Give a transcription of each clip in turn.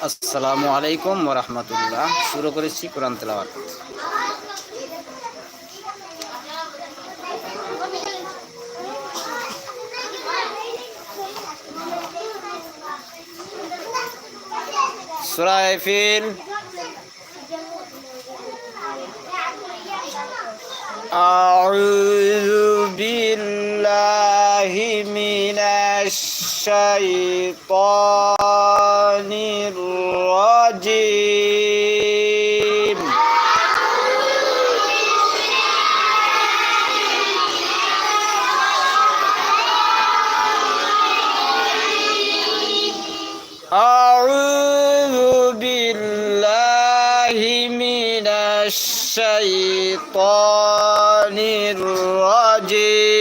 আসসালামু আলাইকুম রহমতুল্লাহ শুরু করেছি কোরআন তেলাওয়াত সুরায় ফিল أعوذ بالله من الشيطان الشيطان الرجيم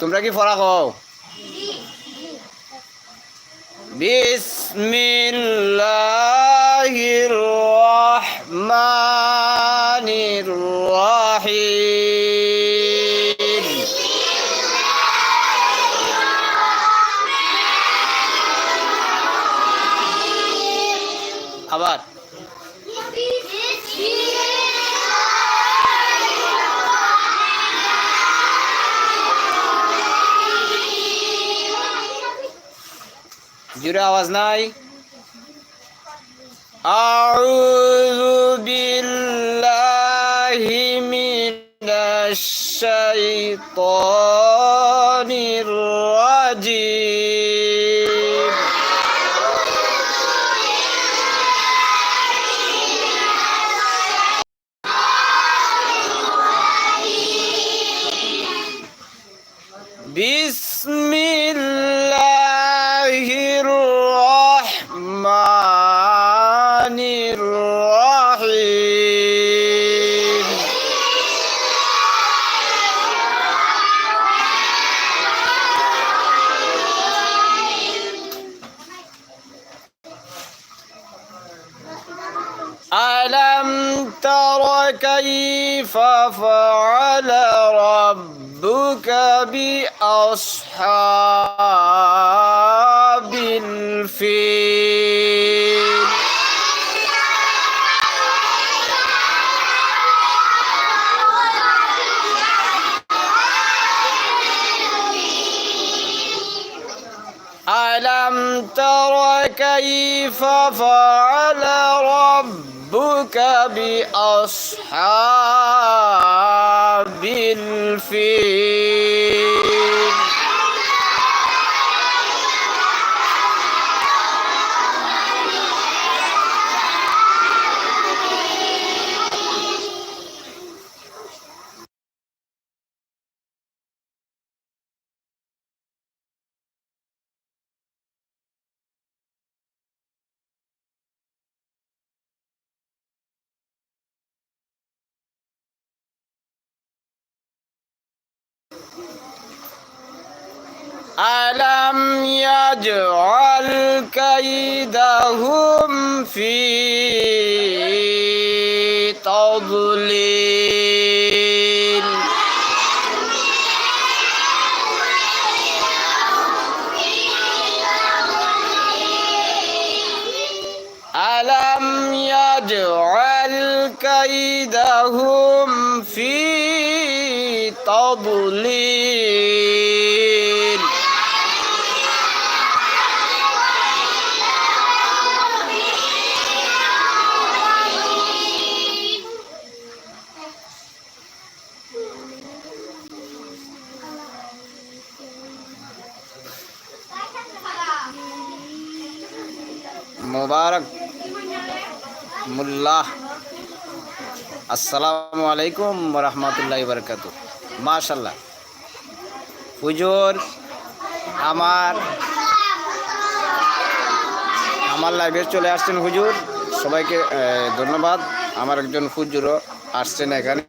তোমরা কি পড়া হও বিসমিল্লাহির রহমানির আবার। জোরে আওয়াজ নাই? আউযু বিল্লাহি মিনাশ শাইতানির بأصحاب الفيل. ألم تر كيف فعل ربك بأصحاب الفيل؟ ألم يجعل كيدهم في تضليل؟ ألم يجعل كيدهم في تضليل؟ মুল্লাহ আসসালামু আলাইকুম রহমতুল্লাহ বরকাত মাশাল্লাহ হুজুর, আমার আমার লাইভে চলে আসছেন হুজুর। সবাইকে ধন্যবাদ। আমার একজন হুজুরও আসছেন এখানে।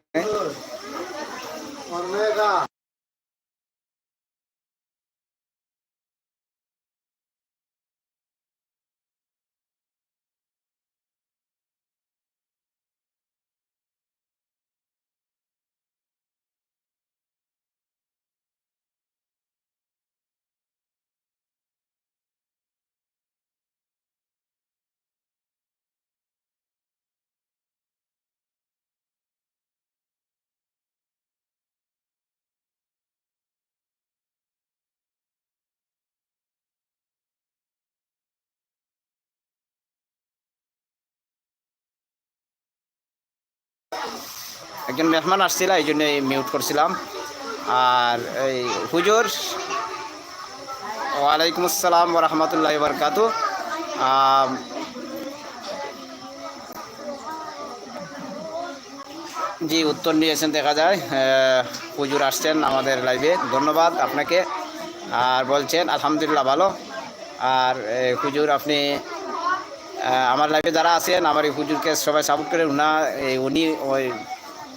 একজন মেহমান আসছিল, এই জন্য মিউট করছিলাম। আর এই হুজুর, ওয়ালাইকুম আসসালাম রহমতুল্লাহ বরকাত জি, উত্তর নিয়েছেন, দেখা যায়। হুজুর আসছেন আমাদের লাইভে ধন্যবাদ আপনাকে। আর বলছেন, আলহামদুলিল্লাহ ভালো। আর হুজুর আপনি আমার লাইফে যারা আছেন, আমার এই হুজুরকে সবাই সাপোর্ট করেন উনা উনি ওই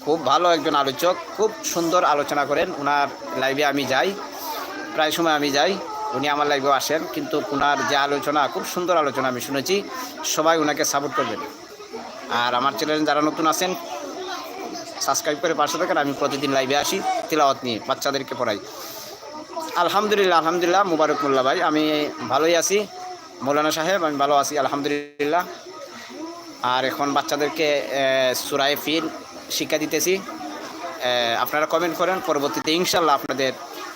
খুব ভালো একজন আলোচক, খুব সুন্দর আলোচনা করেন। ওনার লাইভে আমি যাই, প্রায় সময় আমি যাই, উনি আমার লাইভেও আসেন, কিন্তু ওনার যে আলোচনা, খুব সুন্দর আলোচনা আমি শুনেছি, সবাই ওনাকে সাপোর্ট করবেন। আর আমার চ্যানেলে যারা নতুন আছেন সাবস্ক্রাইব করে পাশে থাকেন, আমি প্রতিদিন লাইভে আসি, তিলাওয়াত নিয়ে বাচ্চাদেরকে পড়াই। আলহামদুলিল্লাহ আলহামদুলিল্লাহ, মুবারক ভাই, আমি ভালোই আছি। মৌলানা সাহেব, আমি ভালো আছি, আলহামদুলিল্লাহ। আর এখন বাচ্চাদেরকে সুরায় ফির শিক্ষা দিতেছি। আপনারা কমেন্ট করেন, পরবর্তীতে ইনশাল্লাহ আপনাদের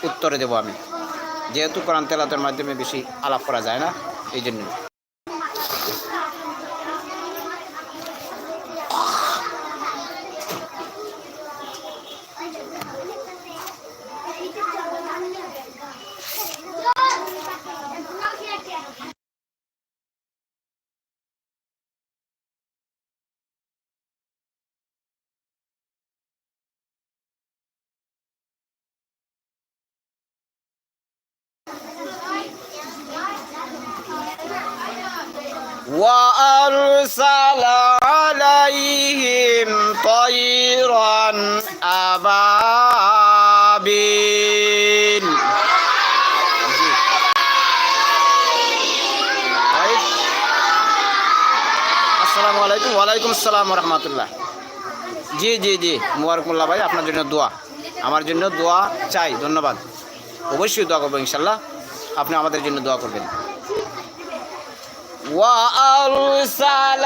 উত্তরে দেবো আমি। যেহেতু কোরআন তেলাতের মাধ্যমে বেশি আলাপ করা যায় না এই জন্য وأرسل عليهم طيرا أبابيل আসসালামু আলাইকুম ওয়ালাইকুম আসসালাম রহমতুল্লাহ জি জি জি মুবারকুল্লাহ ভাই আপনার জন্য দোয়া আমার জন্য দোয়া চাই ধন্যবাদ অবশ্যই দোয়া করবো ইনশাল্লাহ আপনি আমাদের জন্য দোয়া করবেন وأرسل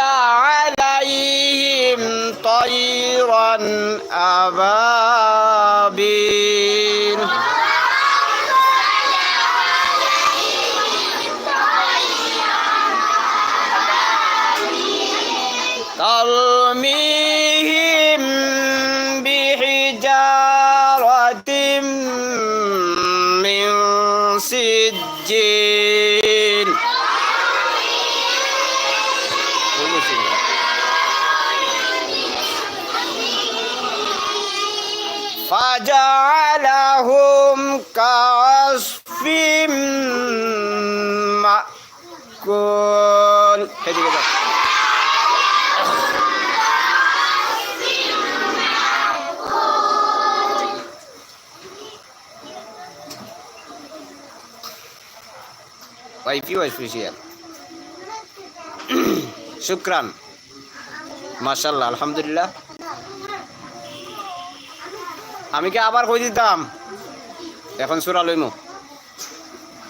عليهم طيرا أبابيل মুশরিকুন এদিকে যাও। ওয়াইফি ওয়াইফিশিয়াল শুক্রান মাশাল্লাহ আলহামদুলিল্লাহ আমি কি আবার কই দিতাম? এখন সুরা লইমু।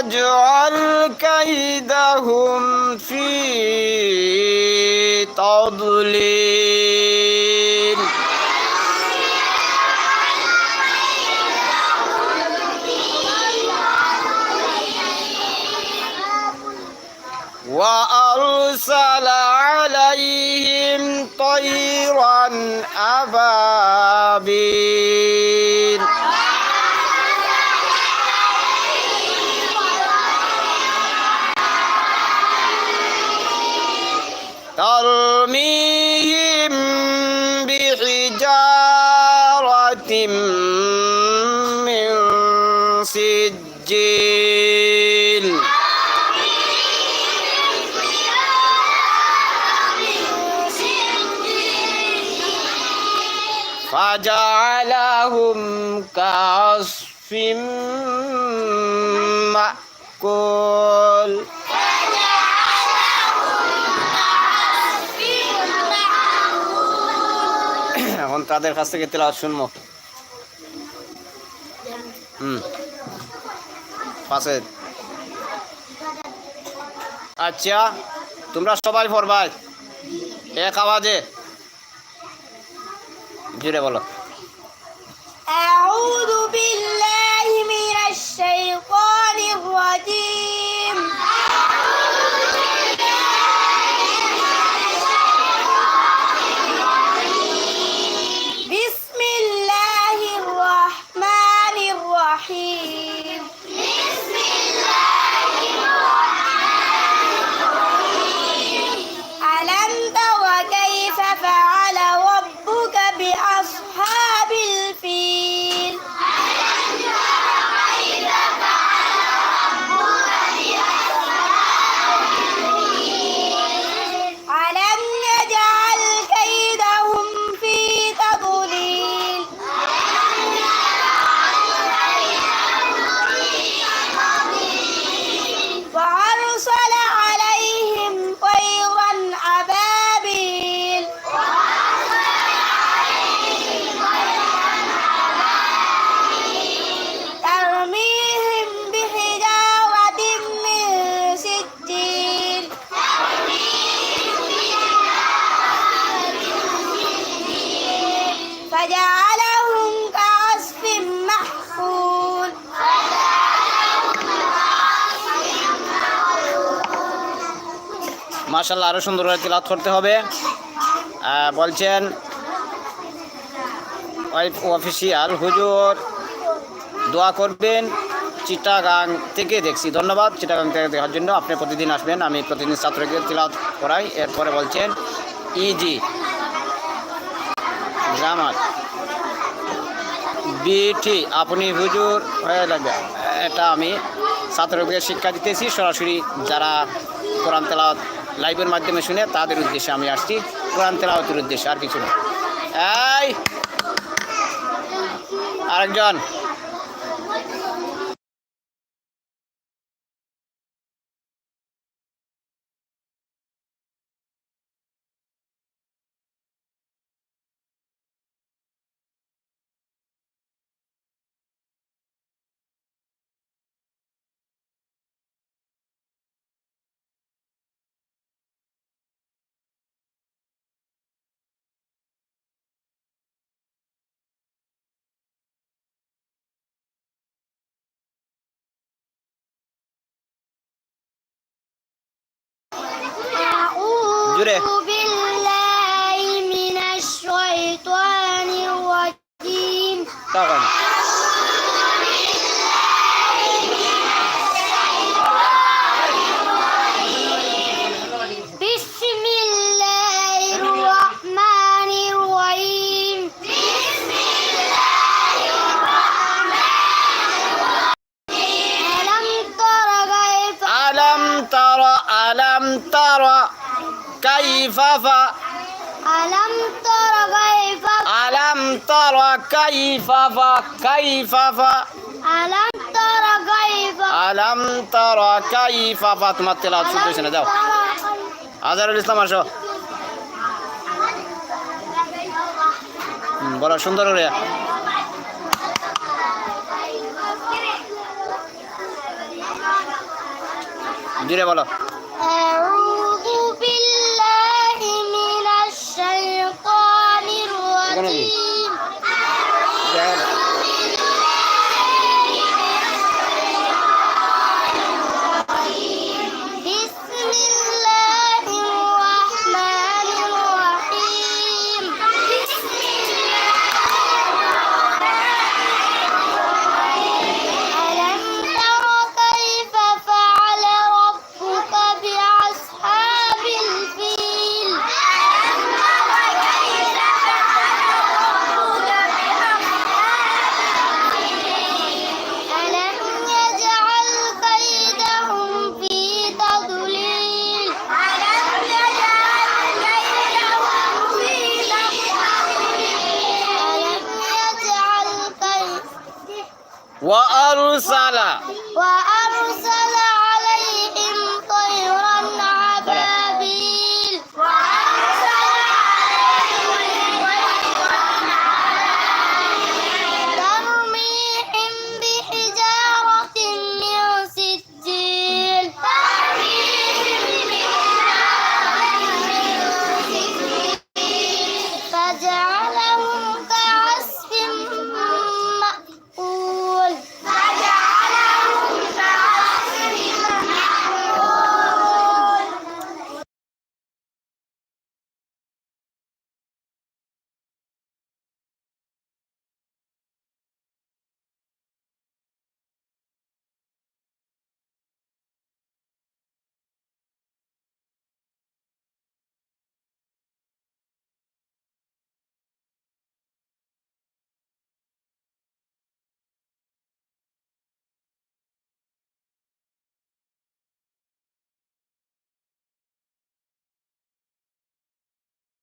يجعل كيدهم في تضليل. وأرسل عليهم طيرا أبابيل. فجعلهم كعصف কুল এখন তাদের কাছ থেকে তেলাওয়াত শুনবো হুম পাশে আচ্ছা তোমরা সবাই পড়বাই এক আওয়াজে জুড়ে বলো أعوذ بالله من الشيطان মাশাল্লাহ আরও সুন্দর করে তেলাওয়াত করতে হবে। বলছেন অফিসিয়াল, হুজুর, দোয়া করবেন চিটাগাং থেকে দেখছি। ধন্যবাদ, চিটাগাং থেকে দেখার জন্য। আপনি প্রতিদিন আসবেন, আমি প্রতিদিন ছাত্রকে তিলাত করাই। এরপরে বলছেন ইজি গ্রামার। বিটি আপনি হুজুর হয়ে লাগবে এটা আমি ছাত্রদের শিক্ষা দিতেছি। সরাসরি যারা কোরআন তেলাওয়াত লাইভের মাধ্যমে শুনে তাদের উদ্দেশ্যে আমি আসছি। কোরআন তেলাওয়াতের উদ্দেশ্যে, আর কিছু না। এই! আরেকজন। তর কাইফাফা কাইফাফা ألم تر كيف আলম তর কাইফাফা তোমার তেলাওয়াত শুনতে হয়েছে না যাও আজহারুল ইসলাম আসো হুম, বলো সুন্দর করে জুড়ে বলো أعوذ بالله من الشيطان الرجيم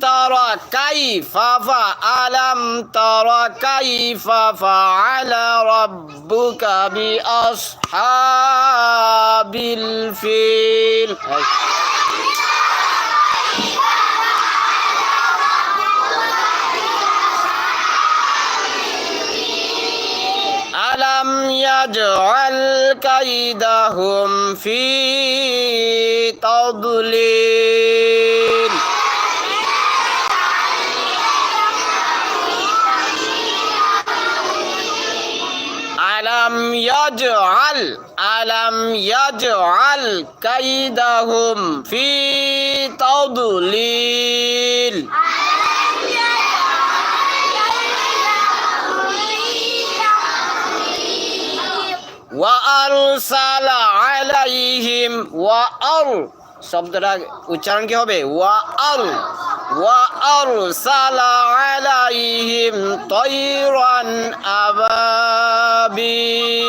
تر كيف فألم تر كيف فعل ربك بأصحاب الفيل. ألم يجعل كيدهم في تضليل؟ يجعل ألم يجعل كيدهم في تضليل وأرسل عليهم وأر শব্দটা উচ্চারণ কি হবে ওয়া আল ওয়া আরসালা আলাইহিম তৈরান আবাবিল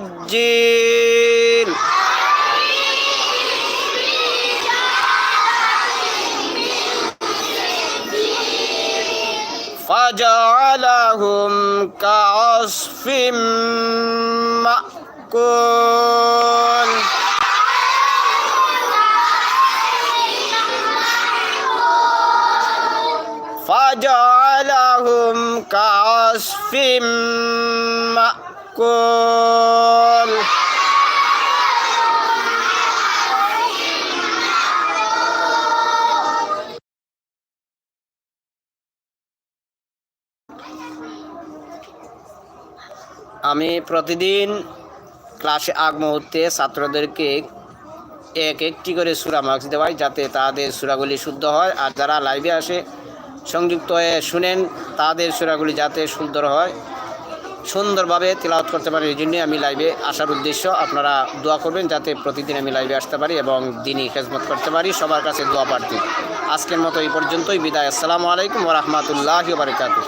سجيل فجعلهم كعصف مأكول فجعلهم كعصف مأكول আমি প্রতিদিন ক্লাসে আগ মুহূর্তে ছাত্রদেরকে এক একটি করে সুরা মার্কস দেওয়াই যাতে তাদের সুরাগুলি শুদ্ধ হয়। আর যারা লাইভে আসে, সংযুক্ত হয়ে শুনেন, তাদের সুরাগুলি যাতে সুন্দর হয়, সুন্দরভাবে তেলাওয়াত করতে পারে এই জন্যই আমি লাইভে আসার উদ্দেশ্য। আপনারা দোয়া করবেন যাতে প্রতিদিন আমি লাইভে আসতে পারি এবং দিনই খেজমত করতে পারি। সবার কাছে দোয়া প্রার্থী। আজকের মতো এই পর্যন্তই। বিদায়। আসসালামু আলাইকুম রহমতুল্লাহ বারকাতুহ।